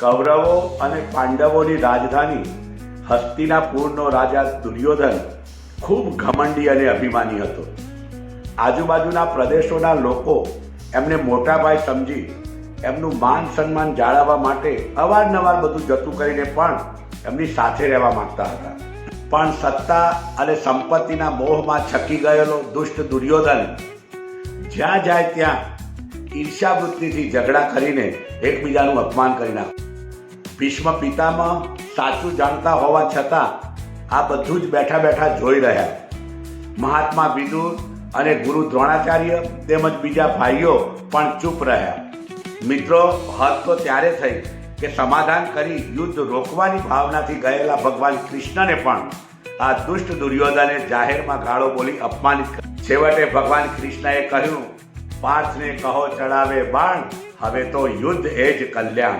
કૌરવો અને પાંડવોની રાજધાની હસ્તિનાપુરનો રાજા દુર્યોધન ખૂબ ઘમંડી અને અભિમાની હતો. આજુબાજુના પ્રદેશોના લોકો એમને મોટા ભાઈ સમજી એમનું માન સન્માન જાળવવા માટે અવારનવાર બધું જતું કરીને પણ એમની સાથે રહેવા માંગતા હતા. પણ સત્તા અને સંપત્તિના મોહમાં છકી ગયેલો દુષ્ટ દુર્યોધન જ્યાં જાય ત્યાં ઈર્ષાવૃત્તિથી ઝઘડા કરીને એકબીજાનું અપમાન કરી નાખ્યું ભીષ્મ પિતામાં સાચું જાણતા હોવા છતાં આ બધું જ બેઠા બેઠા જોઈ રહ્યા. મહાત્મા વિદુર અને ગુરુ દ્રોણાચાર્ય તેમજ બીજા ભાઈઓ પણ ચૂપ રહ્યા. મિત્રો, હદ તો ત્યારે થઈ કે સમાધાન કરી યુદ્ધ રોકવાની ભાવનાથી ગયેલા ભગવાન કૃષ્ણને પણ આ દુષ્ટ દુર્યોધને જાહેરમાં ગાળો બોલી અપમાનિત છેવટે ભગવાન કૃષ્ણએ કહ્યું, પાર્થને કહો ચડાવે બાણ, હવે તો યુદ્ધ એ જ કલ્યાણ.